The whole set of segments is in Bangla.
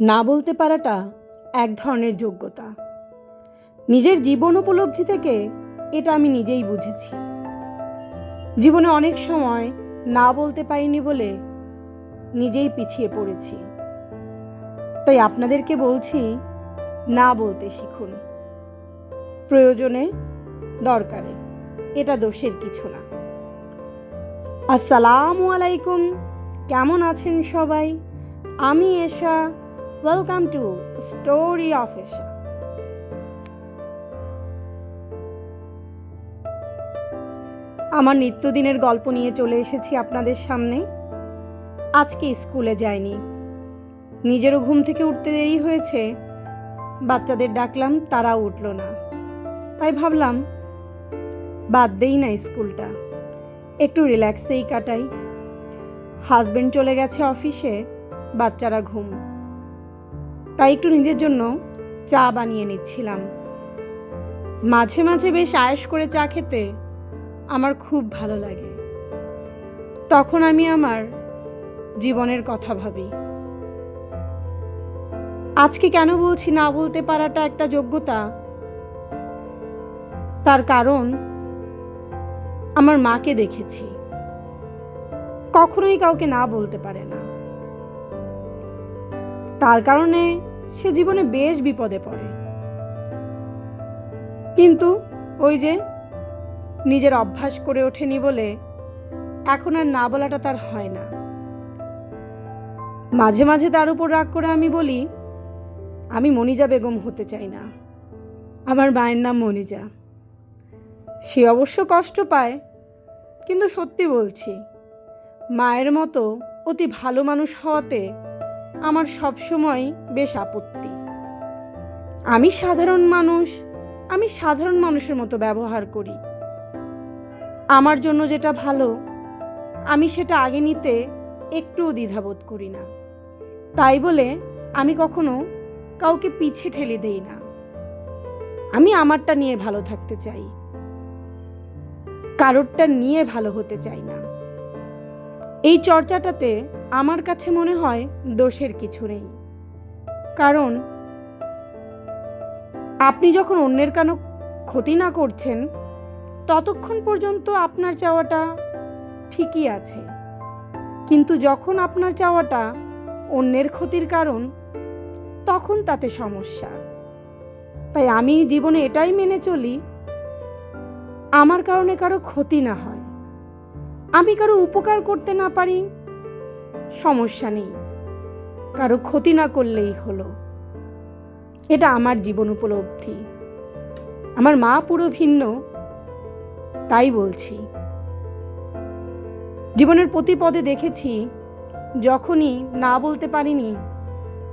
না বলতে পারাটা এক ধরনের যোগ্যতা। নিজের জীবন উপলব্ধি থেকে এটা আমি নিজেই বুঝেছি। জীবনে অনেক সময় না বলতে পারিনি বলে নিজেই পিছিয়ে পড়েছি। তাই আপনাদেরকে বলছি, না বলতে শিখুন। প্রয়োজনে, দরকারে। এটা দোষের কিছু না। আসসালামু আলাইকুম। কেমন আছেন সবাই? আমি Esha welcome to story of Esha আমার নিত্যদিনের গল্প নিয়ে চলে এসেছি আপনাদের সামনে। আজকে স্কুলে যায়নি নিজেরও ঘুম থেকে উঠতে দেরি হয়েছে। বাচ্চাদের ডাকলাম তারাও উঠল না। তাই ভাবলাম, বাদ দেই না স্কুলটা। একটু রিল্যাক্সেই কাটাই। হাজবেন্ড চলে গেছে অফিসে বাচ্চারা ঘুম। তাই একটু নিজের জন্য চা বানিয়ে নিচ্ছিলাম। মাঝে মাঝে বেশ আয়েস করে চা খেতে আমার খুব ভালো লাগে। তখন আমি আমার জীবনের কথা ভাবি। আজকে কেন বলছি না বলতে পারাটা একটা যোগ্যতা? তার কারণ আমার মাকে দেখেছি। কখনোই কাউকে না বলতে পারে না। তার কারণে সে জীবনে বেশ বিপদে পড়ে। কিন্তু ওই যে নিজের অভ্যাস করে ওঠেনি বলে এখন আর না বলাটা তার হয় না। মাঝে মাঝে তার উপর রাগ করে আমি বলি, আমি মনিজা বেগম হতে চাই না। আমার মায়ের নাম মনিজা। সে অবশ্য কষ্ট পায়, কিন্তু সত্যি বলছি, মায়ের মতো অতি ভালো মানুষ হওয়াতে আমার সবসময় বেশ আপত্তি। আমি সাধারণ মানুষ, আমি সাধারণ মানুষের মতো ব্যবহার করি। আমার জন্য যেটা ভালো, আমি সেটা আগে নিতে একটুও দ্বিধাবোধ করি না। তাই বলে আমি কখনো কাউকে পিছে ঠেলে দেই না। আমি আমারটা নিয়ে ভালো থাকতে চাই। কারোরটা নিয়ে ভালো হতে চাই না। এই চর্চাটাতে আমার কাছে মনে হয় দোষের কিছু নেই। কারণ আপনি যখন অন্যের কানো ক্ষতি না করছেন, ততক্ষণ পর্যন্ত আপনার চাওয়াটা ঠিকই আছে। কিন্তু যখন আপনার চাওয়াটা অন্যের ক্ষতির কারণ, তখন তাতে সমস্যা। তাই আমি জীবনে এটাই মেনে চলি, আমার কারণে কারও ক্ষতি না হয়। আমি কারও উপকার করতে না পারি, সমস্যা নেই। কারও ক্ষতি না করলেই হলো। এটা আমার জীবন উপলব্ধি। আমার মা পুরো ভিন্ন, তাই বলছি। জীবনের প্রতি পদে দেখেছি, যখনই না বলতে পারিনি,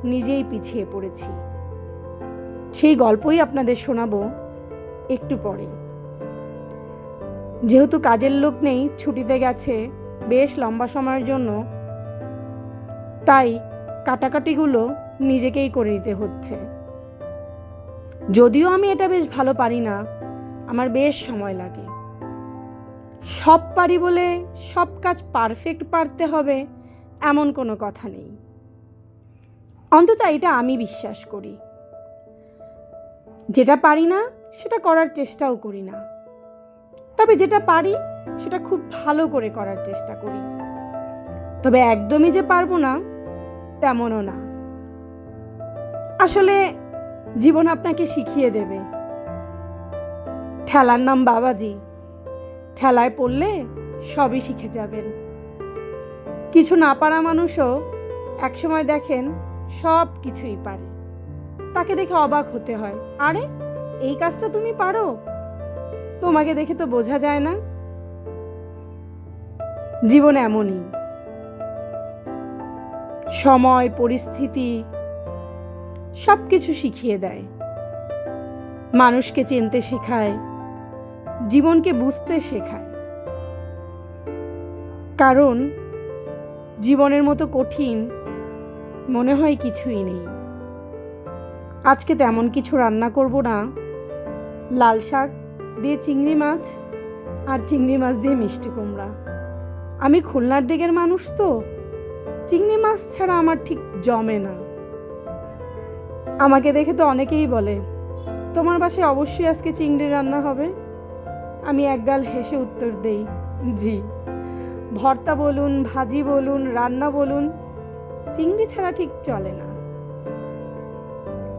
নিজেই পিছিয়ে পড়েছি। সেই গল্পই আপনাদের শোনাবো একটু পরে। যেহেতু কাজের লোক নেই, ছুটিতে গেছে, বেশ লম্বা সময়ের জন্য, তাই কাটাকাটিগুলো নিজেকেই করে নিতে হচ্ছে। যদিও আমি এটা বেশ ভালো পারি না, আমার বেশ সময় লাগে। সব পারি বলে সব কাজ পারফেক্ট পারতে হবে এমন কোনো কথা নেই। অন্তত এটা আমি বিশ্বাস করি। যেটা পারি না, সেটা করার চেষ্টাও করি না। তবে যেটা পারি, সেটা খুব ভালো করে করার চেষ্টা করি। তবে একদমই যে পারব না তেমনও না। আসলে জীবন আপনাকে শিখিয়ে দেবে। ঠেলার নাম বাবাজি। ঠেলায় পড়লে সবই শিখে যাবেন। কিছু না পারা মানুষও একসময় দেখেন সব কিছুই পারে। তাকে দেখে অবাক হতে হয়, আরে, এই কাজটা তুমি পারো? তোমাকে দেখে তো বোঝা যায় না? জীবন এমনই। সময়, পরিস্থিতি সব কিছু শিখিয়ে দেয়। মানুষকে চিনতে শেখায়, জীবনকে বুঝতে শেখায়। কারণ জীবনের মতো কঠিন মনে হয় কিছুই নেই। আজকে তেমন কিছু রান্না করব না। লাল শাক দিয়ে চিংড়ি মাছ আর চিংড়ি মাছ দিয়ে মিষ্টি কুমড়া। আমি খুলনার দিকের মানুষ তো। চিংড়ি মাছ ছাড়া আমার ঠিক জমে না। আমাকে দেখে তো অনেকেই বলে, তোমার বাসায় অবশ্যই আজকে চিংড়ি রান্না হবে? আমি একগাল হেসে উত্তর দেই, জি। ভর্তা বলুন, ভাজি বলুন, রান্না বলুন, চিংড়ি ছাড়া ঠিক চলে না।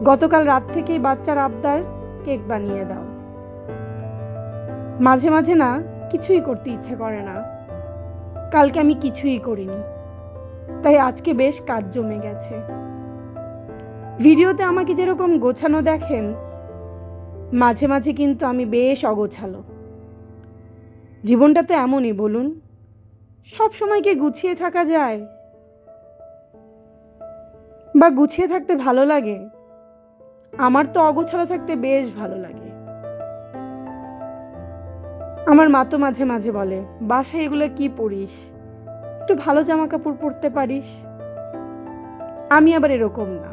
গতকাল রাত থেকেই বাচ্চার আবদার কেক বানিয়ে দাও। মাঝে মাঝে না, কিছুই করতে ইচ্ছে করে না। কালকে আমি কিছুই করিনি। তাই আজকে বেশ কাজ জমে গেছে। ভিডিওতে আমাকে যেরকম গোছানো দেখেন, মাঝে মাঝে কিন্তু আমি বেশ অগোছালো। জীবনটা তো এমনই, বলুন। সব সময় কি গুছিয়ে থাকা যায়? বা গুছিয়ে থাকতে ভালো লাগে? আমার তো অগোছালো থাকতে বেশ ভালো লাগে। আমার মা তো মাঝে মাঝে বলে, বাসায় এগুলো কি পরিস একটু ভালো জামা কাপড় পরতে পারিস। আমি আবার এরকম না।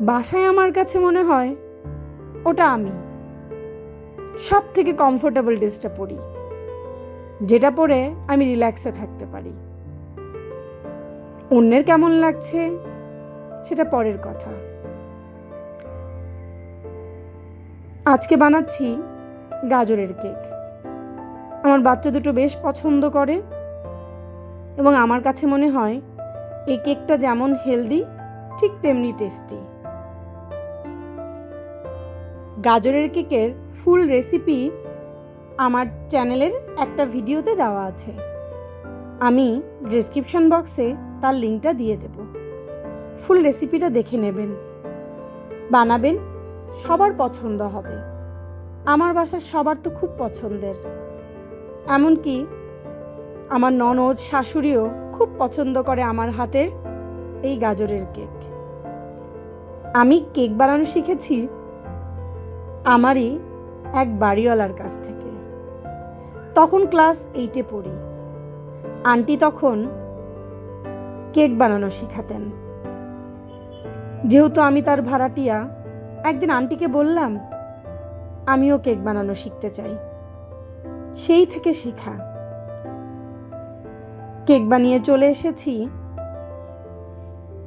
বাসায় আমার কাছে মনে হয় ওটা আমি। সব থেকে কমফোর্টেবল ড্রেসটা পরি। যেটা পরে আমি রিল্যাক্সে থাকতে পারি। অন্যের কেমন লাগছে সেটা পরের কথা। আজকে বানাচ্ছি গাজরের কেক। আমার বাচ্চা দুটো বেশ পছন্দ করে। এবং আমার কাছে মনে হয়, এই কেকটা যেমন হেলদি, ঠিক তেমনি টেস্টি। গাজরের কেকের ফুল রেসিপি আমার চ্যানেলের একটা ভিডিওতে দেওয়া আছে। আমি ডিসক্রিপশন বক্সে তার লিঙ্কটা দিয়ে দেব। ফুল রেসিপিটা দেখে নেবেন। বানাবেন, সবার পছন্দ হবে। আমার বাসার সবার তো খুব পছন্দের। এমনকি আমার ননদ শাশুড়িও খুব পছন্দ করে আমার হাতের এই গাজরের কেক। আমি কেক বানানো শিখেছি আমারই এক বাড়িওয়ালার কাছ থেকে। তখন ক্লাস এইটে পড়ি। আন্টি তখন কেক বানানো শিখাতেন। যেহেতু আমি তার ভাড়াটিয়া, একদিন আন্টিকে বললাম, আমিও কেক বানানো শিখতে চাই। সেই থেকে শেখা। কেক বানিয়ে চলে এসেছি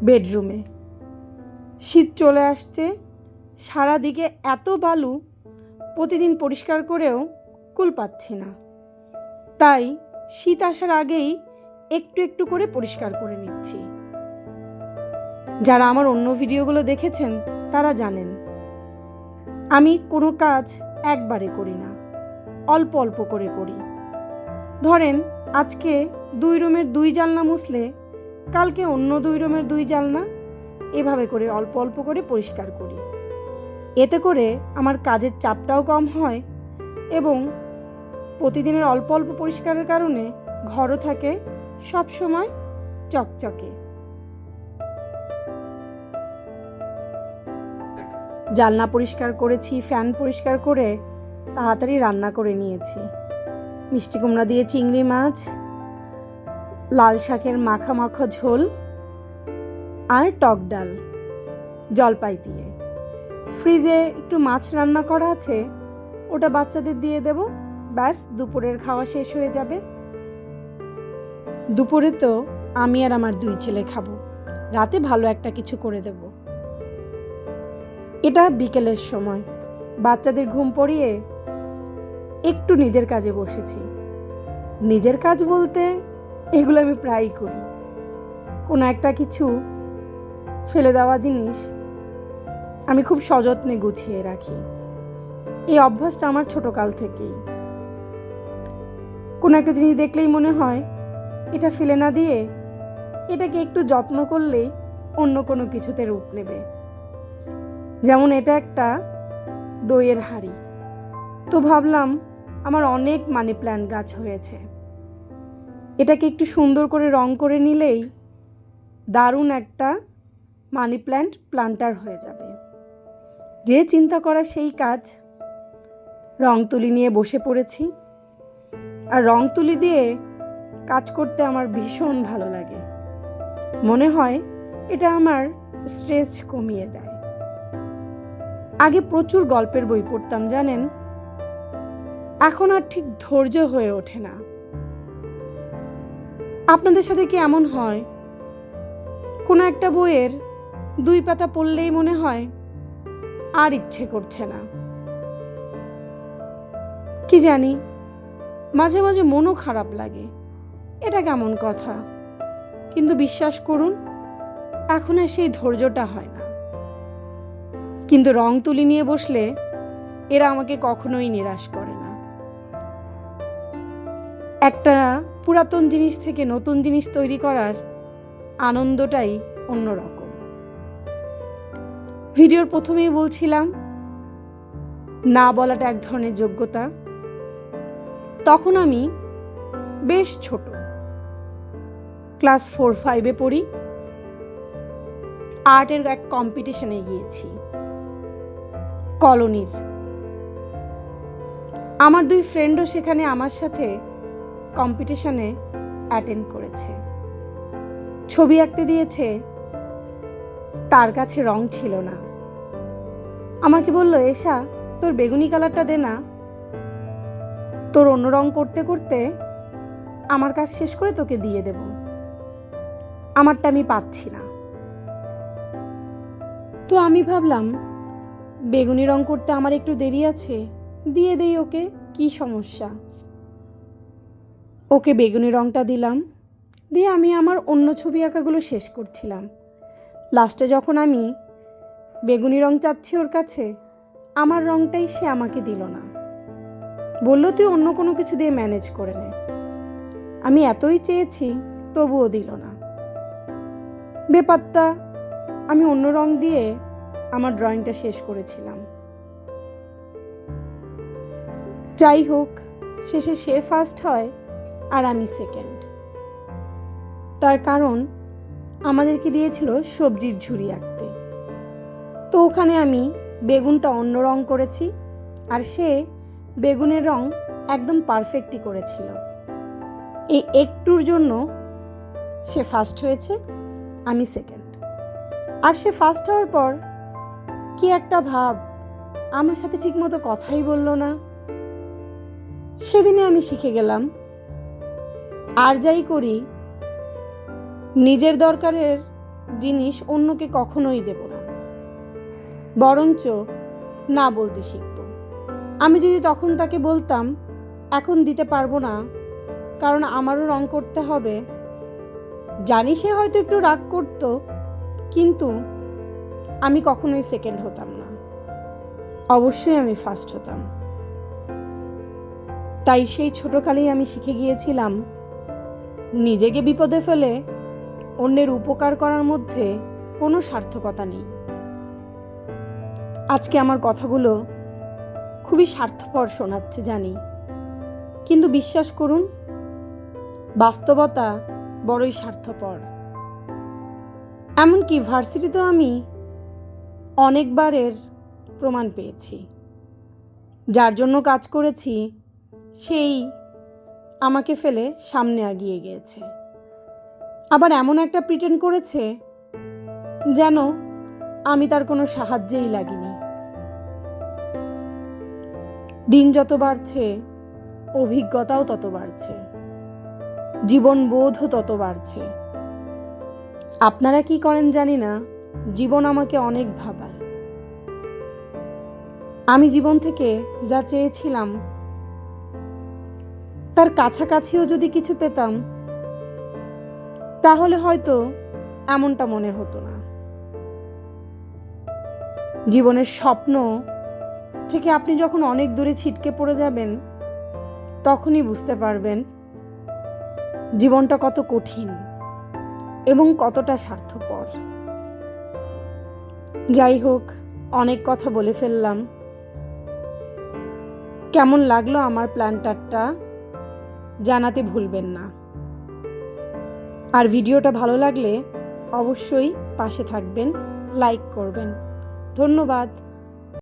বেডরুমে। শীত চলে আসছে, সারাদিকে এত বালু, প্রতিদিন পরিষ্কার করেও কুল পাচ্ছি না। তাই শীত আসার আগেই একটু একটু করে পরিষ্কার করে নিচ্ছি। যারা আমার অন্য ভিডিওগুলো দেখেছেন, তারা জানেন, আমি কোনো কাজ একবারে করি না, অল্প অল্প করে করি। ধরেন, আজকে দুই রুমের দুই জানলা মুছলে, কালকে অন্য দুই রুমের দুই জানলা, এভাবে করে অল্প অল্প করে পরিষ্কার করি। এতে করে আমার কাজের চাপটাও কম হয় এবং প্রতিদিনের অল্প অল্প পরিষ্কারের কারণে ঘরও থাকে, সব সময় চকচকে। জানলা পরিষ্কার করেছি, ফ্যান পরিষ্কার করে তাড়াতাড়ি রান্না করে নিয়েছি। মিষ্টি কুমড়া দিয়ে চিংড়ি মাছ, লাল শাকের মাখা মাখা ঝোল আর টক ডাল জলপাই দিয়ে। ফ্রিজে একটু মাছ রান্না করা আছে, ওটা বাচ্চাদের দিয়ে দেব। ব্যাস, দুপুরের খাওয়া শেষ হয়ে যাবে। দুপুরে তো আমি আর আমার দুই ছেলে খাব। রাতে ভালো একটা কিছু করে দেব। এটা বিকেলের সময়। বাচ্চাদের ঘুম পড়িয়ে একটু নিজের কাজে বসেছি। নিজের কাজ বলতে এগুলো আমি প্রায়ই করি। কোনো একটা কিছু ফেলে দেওয়া জিনিস আমি খুব সযত্নে গুছিয়ে রাখি। এই অভ্যাসটা আমার ছোটকাল থেকেই। কোনো একটা জিনিস দেখলেই মনে হয় এটা ফেলে না দিয়ে এটাকে একটু যত্ন করলেই অন্য কোনো কিছুতে রূপ নেবে। যেমন এটা একটা দইয়ের হাঁড়ি। তো ভাবলাম আমার অনেক মানি প্ল্যান্ট গাছ হয়েছে। এটাকে একটু সুন্দর করে রং করে নিলেই দারুণ একটা মানি প্ল্যান্ট প্লান্টার হয়ে যাবে। যে চিন্তা করা সেই কাজ। রং তুলি নিয়ে বসে পড়েছি। আর রং তুলি দিয়ে কাজ করতে আমার ভীষণ ভালো লাগে। মনে হয় এটা আমার স্ট্রেস কমিয়ে দেয়। আগে প্রচুর গল্পের বই পড়তাম, জানেন? এখন আর ঠিক ধৈর্য হয়ে ওঠে না। আপনাদের সাথে কি এমন হয়? কোনো একটা বইয়ের দুই পাতা পড়লেই মনে হয় আর ইচ্ছে করছে না। কি জানি, মাঝে মাঝে মনও খারাপ লাগে। এটা কেমন কথা? কিন্তু বিশ্বাস করুন, এখন আর সেই ধৈর্যটা হয় না। কিন্তু রং তুলি নিয়ে বসলে এরা আমাকে কখনোই নিরাশ করে একটা পুরাতন জিনিস থেকে নতুন জিনিস তৈরি করার আনন্দটাই অন্যরকম। ভিডিওর প্রথমেই বলছিলাম, না বলাটা এক ধরনের যোগ্যতা। তখন আমি বেশ ছোট। ক্লাস ফোর, ফাইভে পড়ি। আর্টের এক কম্পিটিশনে গিয়েছি। কলোনির। আমার দুই ফ্রেন্ডও সেখানে আমার সাথে কম্পিটিশনে অ্যাটেন্ড করেছে। ছবি আঁকতে দিয়েছে, তার কাছে রং ছিল না। আমাকে বলল এসা তোর বেগুনি কালারটা দে না। তোর অন্য রং করতে করতে আমার কাজ শেষ করে তোকে দিয়ে দেব। আমারটা আমি পাচ্ছি না। তো আমি ভাবলাম, বেগুনি রং করতে আমার একটু দেরি আছে, দিয়ে দেই ওকে, কি সমস্যা? ওকে বেগুনি রংটা দিলাম, দিয়ে আমি আমার অন্য ছবি আঁকাগুলো শেষ করছিলাম। লাস্টে যখন আমি বেগুনি রং চাচ্ছি ওর কাছে, আমার রংটাই সে আমাকে দিল না। বলল, তুই অন্য কোনো কিছু দিয়ে ম্যানেজ করে নে। আমি এতই চেয়েছি, তবুও দিল না। বেপাত্তা, আমি অন্য রং দিয়ে আমার ড্রয়িংটা শেষ করেছিলাম। যাই হোক, শেষে সে ফার্স্ট হয় আর আমি সেকেন্ড তার কারণ আমাদেরকে দিয়েছিল সবজির ঝুড়ি আঁকতে। তো ওখানে আমি বেগুনটা অন্য রং করেছি আর সে বেগুনের রং একদম পারফেক্টই করেছিল। এই একটুর জন্য সে ফার্স্ট হয়েছে, আমি সেকেন্ড আর সে ফার্স্ট হওয়ার পর কি একটা ভাব, আমার সাথে ঠিকমতো কথাই বলল না। সেদিনে আমি শিখে গেলাম আর যাই করি, নিজের দরকারের জিনিস অন্যকে কখনোই দেব না। বরঞ্চ না বলতে শিখব। আমি যদি তখন তাকে বলতাম, এখন দিতে পারব না, কারণ আমারও রং করতে হবে। জানি সে হয়তো একটু রাগ করতো, কিন্তু আমি কখনোই সেকেন্ড হতাম না। অবশ্যই আমি ফার্স্ট হতাম। তাই সেই ছোটকালেই আমি শিখে গিয়েছিলাম নিজেকে বিপদে ফেলে অন্যের উপকার করার মধ্যে কোনো সার্থকতা নেই। আজকে আমার কথাগুলো খুবই স্বার্থপর শোনাচ্ছে জানি। কিন্তু বিশ্বাস করুন, বাস্তবতা বড়ই স্বার্থপর। এমনকি ভার্সিটিতেও আমি অনেকবারের প্রমাণ পেয়েছি। যার জন্য কাজ করেছি, সেই আমাকে ফেলে সামনে আগিয়ে গিয়েছে। আবার এমন একটা প্রিটেন্ড করেছে যেন আমি তার কোনো সাহায্যেই লাগিনি। দিন যত বাড়ছে, অভিজ্ঞতাও তত বাড়ছে, জীবনবোধও তত বাড়ছে। আপনারা কি করেন জানি না, জীবন আমাকে অনেক ভাবায়। আমি জীবন থেকে যা চেয়েছিলাম তার কাছাকাছিও যদি কিছু পেতাম, তাহলে হয়তো এমনটা মনে হতো না। জীবনের স্বপ্ন থেকে আপনি যখন অনেক দূরে ছিটকে পড়ে যাবেন, তখনই বুঝতে পারবেন জীবনটা কত কঠিন এবং কতটা স্বার্থপর। যাই হোক, অনেক কথা বলে ফেললাম। কেমন লাগল আমার প্ল্যান্টারটা? জানাতে ভুলবেন না। আর ভিডিওটা ভালো লাগলে অবশ্যই পাশে থাকবেন লাইক করবেন। ধন্যবাদ।